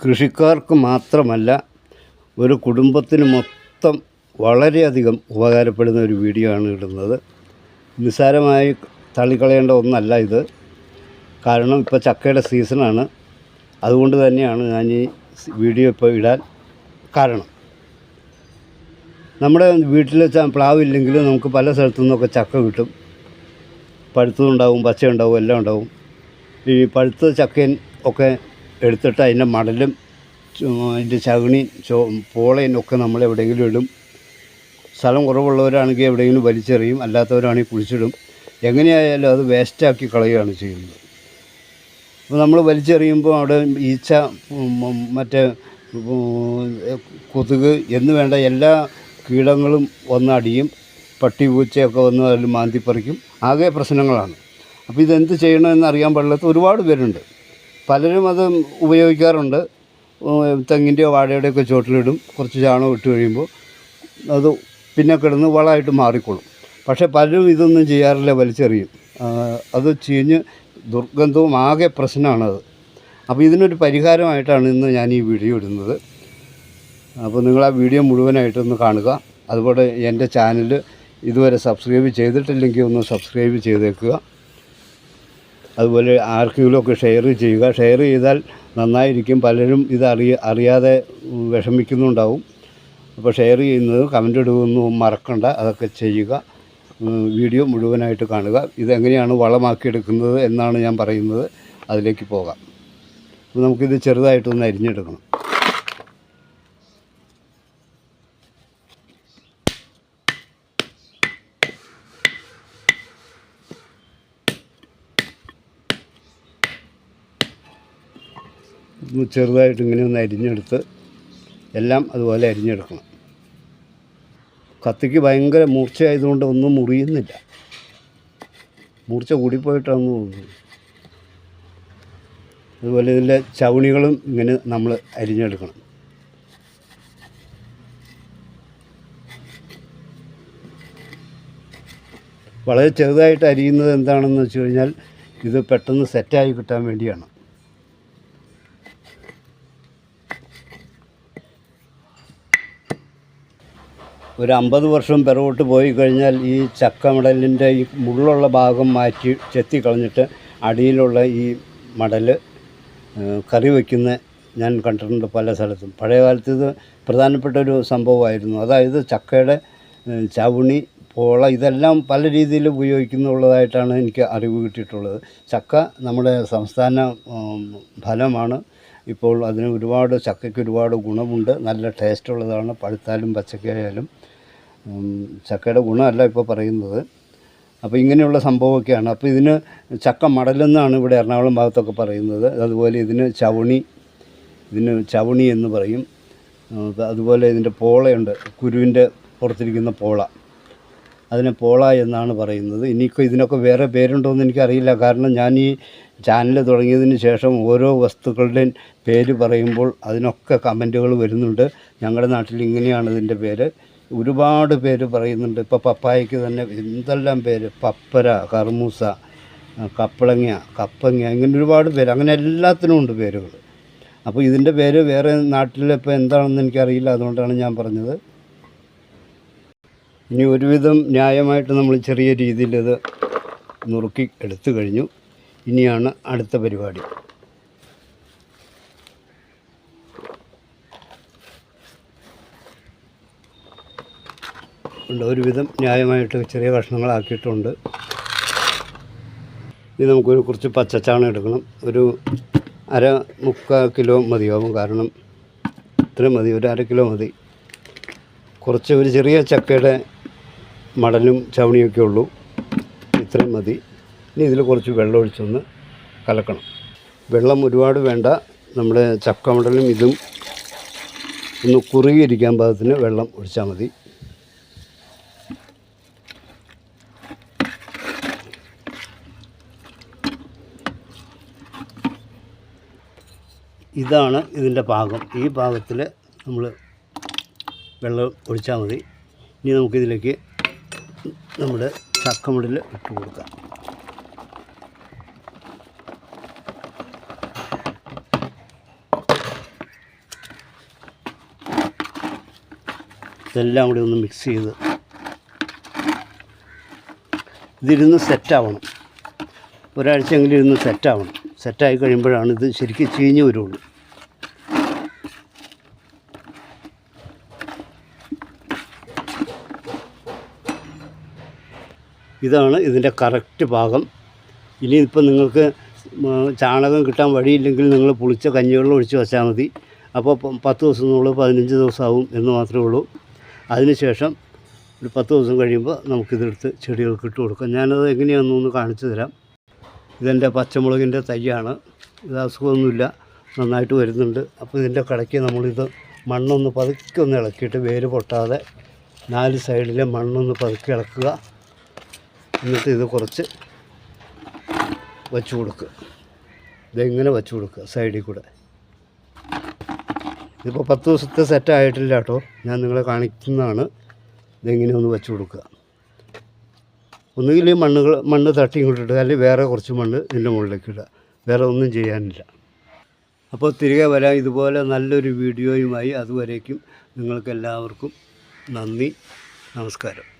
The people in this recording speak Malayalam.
കൃഷിക്കാർക്ക് മാത്രമല്ല ഒരു കുടുംബത്തിന് മൊത്തം വളരെയധികം ഉപകാരപ്പെടുന്ന ഒരു വീഡിയോ ആണ് ഇടുന്നത്. നിസ്സാരമായി തള്ളിക്കളയേണ്ട ഒന്നല്ല ഇത്. കാരണം ഇപ്പോൾ ചക്കയുടെ സീസണാണ് അതുകൊണ്ട് തന്നെയാണ് ഞാൻ ഈ വീഡിയോ ഇപ്പോൾ ഇടാൻ കാരണം. നമ്മുടെ വീട്ടിൽ പ്ലാവില്ലെങ്കിൽ നമുക്ക് പല സ്ഥലത്തു നിന്നൊക്കെ ചക്ക കിട്ടും. പഴുത്തതുണ്ടാവും പച്ചയുണ്ടാവും എല്ലാം ഉണ്ടാവും. ഈ പഴുത്ത ചക്കയും ഒക്കെ എടുത്തിട്ട് അതിന്റെ മടലും അതിന്റെ ചകിണി ചോ പോളയും ഒക്കെ നമ്മൾ എവിടെയെങ്കിലും ഇടും. സ്ഥലം കുറവുള്ളവരാണെങ്കിൽ എവിടെയെങ്കിലും വലിച്ചെറിയും അല്ലാത്തവരാണെങ്കിൽ കുഴിച്ചിടും. എങ്ങനെയായാലും അത് വേസ്റ്റാക്കി കളയുകയാണ് ചെയ്യുന്നത്. അപ്പോൾ നമ്മൾ വലിച്ചെറിയുമ്പോൾ അവിടെ ഈച്ച മറ്റേ കൊതുക് എന്ന് വേണ്ട എല്ലാ കീടങ്ങളും വന്നടിയും പട്ടി പൂച്ചയൊക്കെ വന്ന് അതിൽ മാന്തിപ്പറിക്കും. ആകെ പ്രശ്നങ്ങളാണ്. അപ്പോൾ ഇതെന്ത് ചെയ്യണമെന്ന് അറിയാൻ പാടില്ലാത്ത ഒരുപാട് പേരുണ്ട്. പലരും അത് ഉപയോഗിക്കാറുണ്ട്. തെങ്ങിന്റെയോ വാഴയുടെയോ ഒക്കെ ചോട്ടിലിടും കുറച്ച് ചാണകം ഇട്ട് കഴിയുമ്പോൾ അത് പിന്നെ കിടന്ന് വളമായിട്ട് മാറിക്കൊള്ളും. പക്ഷേ പലരും ഇതൊന്നും ചെയ്യാറില്ല വലിച്ചെറിയും. അത് ചീഞ്ഞ് ദുർഗന്ധവും ആകെ പ്രശ്നമാണത്. അപ്പോൾ ഇതിനൊരു പരിഹാരമായിട്ടാണ് ഇന്ന് ഞാൻ ഈ വീഡിയോ ഇടുന്നത്. അപ്പോൾ നിങ്ങൾ ആ വീഡിയോ മുഴുവനായിട്ടൊന്ന് കാണുക. അതുപോലെ എന്റെ ചാനൽ ഇതുവരെ സബ്സ്ക്രൈബ് ചെയ്തിട്ടില്ലെങ്കിൽ ഒന്ന് സബ്സ്ക്രൈബ് ചെയ്തേക്കുക. അതുപോലെ ആർക്കെങ്കിലുമൊക്കെ ഷെയർ ചെയ്യുക. ഷെയർ ചെയ്താൽ നന്നായിരിക്കും. പലരും ഇത് അറിയ അറിയാതെ വിഷമിക്കുന്നുണ്ടാവും. അപ്പോൾ ഷെയർ ചെയ്യുന്നത് കമന്റ് ഇടുകയൊന്നും മറക്കണ്ട. അതൊക്കെ ചെയ്യുക. വീഡിയോ മുഴുവനായിട്ട് കാണുക. ഇതെങ്ങനെയാണ് വളമാക്കിയെടുക്കുന്നത് എന്നാണ് ഞാൻ പറയുന്നത്. അതിലേക്ക് പോകാം. നമുക്കിത് ചെറുതായിട്ടൊന്ന് അരിഞ്ഞെടുക്കണം. ചെറുതായിട്ട് ഇങ്ങനെ ഒന്ന് അരിഞ്ഞെടുത്ത് എല്ലാം അതുപോലെ അരിഞ്ഞെടുക്കണം. കത്തിക്ക് ഭയങ്കര മൂർച്ചയായതുകൊണ്ട് ഒന്നും മുറിയുന്നില്ല. മൂർച്ച കൂടിപ്പോയിട്ടാണെന്ന് തോന്നുന്നു. അതുപോലെ ഇതിന്റെ ചവണികളും ഇങ്ങനെ നമ്മൾ അരിഞ്ഞെടുക്കണം. വളരെ ചെറുതായിട്ട് അരിയുന്നത് എന്താണെന്ന് വെച്ച് കഴിഞ്ഞാൽ ഇത് പെട്ടെന്ന് സെറ്റായി കിട്ടാൻ വേണ്ടിയാണ്. ഒരു അമ്പത് വർഷം പിറകോട്ട് പോയി കഴിഞ്ഞാൽ ഈ ചക്കമടലിന്റെ ഈ മുള്ളുള്ള ഭാഗം മാറ്റി ചെത്തി കളഞ്ഞിട്ട് അടിയിലുള്ള ഈ മടൽ കറി വയ്ക്കുന്ന ഞാൻ കണ്ടിട്ടുണ്ട് പല സ്ഥലത്തും. പഴയ കാലത്ത് ഇത് പ്രധാനപ്പെട്ട ഒരു സംഭവമായിരുന്നു. അതായത് ചക്കയുടെ ചവുണി പോള ഇതെല്ലാം പല രീതിയിൽ ഉപയോഗിക്കുന്നുള്ളതായിട്ടാണ് എനിക്ക് അറിവ് കിട്ടിയിട്ടുള്ളത്. ചക്ക നമ്മുടെ സംസ്ഥാന ഫലമാണ്. ഇപ്പോൾ അതിന് ഒരുപാട് ചക്കയ്ക്ക് ഒരുപാട് ഗുണമുണ്ട്. നല്ല ടേസ്റ്റ് ഉള്ളതാണ്. പഴുത്താലും പച്ചക്കായാലും. ചക്കയുടെ ഗുണമല്ല ഇപ്പോൾ പറയുന്നത്. അപ്പോൾ ഇങ്ങനെയുള്ള സംഭവമൊക്കെയാണ്. അപ്പോൾ ഇതിന് ചക്ക മടലെന്നാണ് ഇവിടെ എറണാകുളം ഭാഗത്തൊക്കെ പറയുന്നത്. അതുപോലെ ഇതിന് ചവണി ഇതിന് ചവണി എന്ന് പറയും. അതുപോലെ ഇതിന്റെ പോളയുണ്ട്. കുരുവിന്റെ പുറത്തിരിക്കുന്ന പോള. അതിനെ പോള എന്നാണ് പറയുന്നത്. ഇനിയിപ്പോൾ ഇതിനൊക്കെ വേറെ പേരുണ്ടോ എന്ന് എനിക്കറിയില്ല. കാരണം ഞാൻ ഈ ചാനൽ തുടങ്ങിയതിന് ശേഷം ഓരോ വസ്തുക്കളുടെയും പേര് പറയുമ്പോൾ അതിനൊക്കെ കമന്റുകൾ വരുന്നുണ്ട്. ഞങ്ങളുടെ നാട്ടിൽ ഇങ്ങനെയാണ് ഇതിന്റെ പേര്. ഒരുപാട് പേര് പറയുന്നുണ്ട്. ഇപ്പോൾ പപ്പായയ്ക്ക് തന്നെ എന്തെല്ലാം പേര്? പപ്പര കർമൂസ കപ്പളങ്ങ കപ്പങ്ങ ഇങ്ങനെ ഒരുപാട് പേര്. അങ്ങനെ എല്ലാത്തിനും ഉണ്ട് പേരുകൾ അപ്പോൾ ഇതിന്റെ പേര് വേറെ നാട്ടിലിപ്പോൾ എന്താണെന്ന് എനിക്കറിയില്ല. അതുകൊണ്ടാണ് ഞാൻ പറഞ്ഞത്. ഇനി ഒരുവിധം ന്യായമായിട്ട് നമ്മൾ ചെറിയ രീതിയിൽ ഇത് നുറുക്കി എടുത്തു കഴിഞ്ഞു. ഇനിയാണ് അടുത്ത പരിപാടി. ഒരുവിധം ന്യായമായിട്ട് ചെറിയ കഷ്ണങ്ങളാക്കിയിട്ടുണ്ട്. ഇനി നമുക്കൊരു കുറച്ച് പച്ചച്ചാണം എടുക്കണം. ഒരു അര മുക്കാൽ കിലോ മതിയാവും കാരണം ഇത്രയും മതി ഒരു അര കിലോ മതി. കുറച്ച് ഒരു ചെറിയ ചക്കയുടെ മടലും ചവണിയൊക്കെ ഉള്ളൂ. ഇത്രയും മതി. ഇനി ഇതിൽ കുറച്ച് വെള്ളം ഒഴിച്ചൊന്ന് കലക്കണം. വെള്ളം ഒരുപാട് വേണ്ട. നമ്മുടെ ചക്ക മടലും ഇതും ഒന്ന് കുറുകിയിരിക്കാൻ പാകത്തിന് വെള്ളം ഒഴിച്ചാൽ മതി. ഇതാണ് ഇതിന്റെ പാകം. ഈ പാകത്തിൽ നമ്മൾ വെള്ളം ഒഴിച്ചാൽ മതി. ഇനി നമുക്കിതിലേക്ക് നമ്മുടെ ചക്കമുടിൽ ഇട്ട് കൊടുക്കാം. ഇതെല്ലാം കൂടി ഒന്ന് മിക്സ് ചെയ്ത് ഇതിരുന്ന് സെറ്റാവണം ഒരാഴ്ചയെങ്കിലും ഇരുന്ന് സെറ്റാവണം സെറ്റായി കഴിയുമ്പോഴാണ് ഇത് ശരിക്കും ചീഞ്ഞു വരുള്ളൂ. ഇതാണ് ഇതിന്റെ കറക്റ്റ് പാകം ഇനിയിപ്പോൾ നിങ്ങൾക്ക് ചാണകം കിട്ടാൻ വഴിയില്ലെങ്കിൽ നിങ്ങൾ പുളിച്ച കഞ്ഞിവെള്ളം ഒഴിച്ച് വെച്ചാൽ മതി. അപ്പോൾ പത്ത് ദിവസം എന്നുള്ളത് പതിനഞ്ച് ദിവസമാവും എന്ന് മാത്രമേ ഉള്ളൂ. അതിനുശേഷം ഒരു പത്ത് ദിവസം കഴിയുമ്പോൾ നമുക്കിതെടുത്ത് ചെടികൾക്ക് ഇട്ട് കൊടുക്കാം. ഞാനത് എങ്ങനെയാണെന്നൊന്ന് കാണിച്ചു തരാം. ഇതെന്റെ പച്ചമുളകിന്റെ തൈയാണ്. ഇത് അസുഖമൊന്നുമില്ല. നന്നായിട്ട് വരുന്നുണ്ട്. അപ്പോൾ ഇതിന്റെ കടയ്ക്ക് നമ്മളിത് മണ്ണൊന്ന് പതുക്കെ ഒന്ന് ഇളക്കിയിട്ട് വേര് പൊട്ടാതെ നാല് സൈഡിലെ മണ്ണൊന്ന് പതുക്കെ ഇളക്കുക. എന്നിട്ട് ഇത് കുറച്ച് വച്ചു കൊടുക്കുക ഇതെങ്ങനെ വച്ചു കൊടുക്കുക സൈഡിൽ കൂടെ. ഇതിപ്പോൾ പത്ത് ദിവസത്തെ സെറ്റ് ആയിട്ടില്ല കേട്ടോ. ഞാൻ നിങ്ങളെ കാണിക്കുന്നതാണ് ഇതെങ്ങനെ ഒന്ന് വച്ച് കൊടുക്കുക. ഒന്നുകിൽ ഈ മണ്ണുകൾ മണ്ണ് തട്ടി ഇങ്ങോട്ടിട്ട് അല്ലെങ്കിൽ വേറെ കുറച്ച് മണ്ണ് ഇതിന്റെ മുകളിലേക്ക് ഇടുക. വേറെ ഒന്നും ചെയ്യാനില്ല. അപ്പോൾ തിരികെ വരാം. ഇതുപോലെ നല്ലൊരു വീഡിയോയുമായി അതുവരേക്കും. നിങ്ങൾക്കെല്ലാവർക്കും നന്ദി. നമസ്കാരം.